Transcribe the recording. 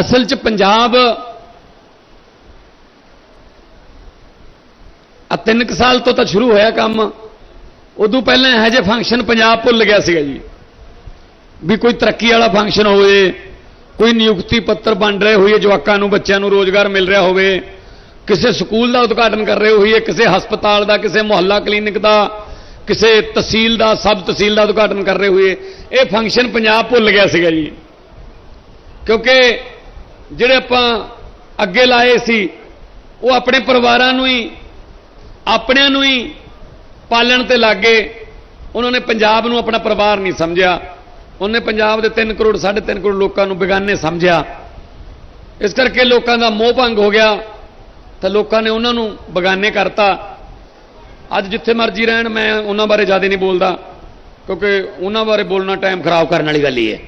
ਅਸਲ 'ਚ ਪੰਜਾਬ ਆ ਤਿੰਨ ਕੁ ਸਾਲ ਤੋਂ ਤਾਂ ਸ਼ੁਰੂ ਹੋਇਆ ਕੰਮ। ਉਦੋਂ ਪਹਿਲਾਂ ਇਹੋ ਜਿਹੇ ਫੰਕਸ਼ਨ ਪੰਜਾਬ ਭੁੱਲ ਗਿਆ ਸੀਗਾ ਜੀ। ਵੀ ਕੋਈ ਤਰੱਕੀ ਵਾਲਾ ਫੰਕਸ਼ਨ ਹੋਵੇ, ਕੋਈ ਨਿਯੁਕਤੀ ਪੱਤਰ ਬਣ ਰਹੇ ਹੋਈਏ, ਜਵਾਕਾਂ ਨੂੰ, ਬੱਚਿਆਂ ਨੂੰ ਰੋਜ਼ਗਾਰ ਮਿਲ ਰਿਹਾ ਹੋਵੇ। ਕਿਸੇ ਸਕੂਲ ਦਾ ਉਦਘਾਟਨ ਕਰ ਰਹੇ ਹੋਈਏ, ਕਿਸੇ ਹਸਪਤਾਲ ਦਾ, ਕਿਸੇ ਮੁਹੱਲਾ ਕਲੀਨਿਕ ਦਾ, ਕਿਸੇ ਤਹਿਸੀਲ ਦਾ, ਸਬ ਤਹਿਸੀਲ ਦਾ ਉਦਘਾਟਨ ਕਰ ਰਹੇ ਹੋਈਏ। ਇਹ ਫੰਕਸ਼ਨ ਪੰਜਾਬ ਭੁੱਲ ਗਿਆ ਸੀਗਾ ਜੀ। ਕਿਉਂਕਿ ਜਿਹੜੇ ਆਪਾਂ ਅੱਗੇ ਲਾਏ ਸੀ, ਉਹ ਆਪਣੇ ਪਰਿਵਾਰਾਂ ਨੂੰ ਹੀ, ਆਪਣਿਆਂ ਨੂੰ ਹੀ ਪਾਲਣ ਤੇ ਲੱਗੇ। ਉਹਨਾਂ ਨੇ ਪੰਜਾਬ ਨੂੰ ਆਪਣਾ ਪਰਿਵਾਰ ਨਹੀਂ ਸਮਝਿਆ। ਉਹਨੇ ਪੰਜਾਬ ਦੇ 3 ਕਰੋੜ 3.5 ਕਰੋੜ ਲੋਕਾਂ ਨੂੰ ਬੇਗਾਨੇ ਸਮਝਿਆ। ਇਸ ਕਰਕੇ ਲੋਕਾਂ ਦਾ ਮੋਹ ਭੰਗ ਹੋ ਗਿਆ। ਤਾਂ ਲੋਕਾਂ ਨੇ ਉਹਨਾਂ ਨੂੰ ਬੇਗਾਨੇ ਕਰਤਾ। ਅੱਜ ਜਿੱਥੇ ਮਰਜ਼ੀ ਰਹਿਣ, ਮੈਂ ਉਹਨਾਂ ਬਾਰੇ ਜ਼ਿਆਦਾ ਨਹੀਂ ਬੋਲਦਾ। ਕਿਉਂਕਿ ਉਹਨਾਂ ਬਾਰੇ ਬੋਲਣਾ ਟਾਈਮ ਖਰਾਬ ਕਰਨ ਵਾਲੀ ਗੱਲ ਹੀ ਹੈ।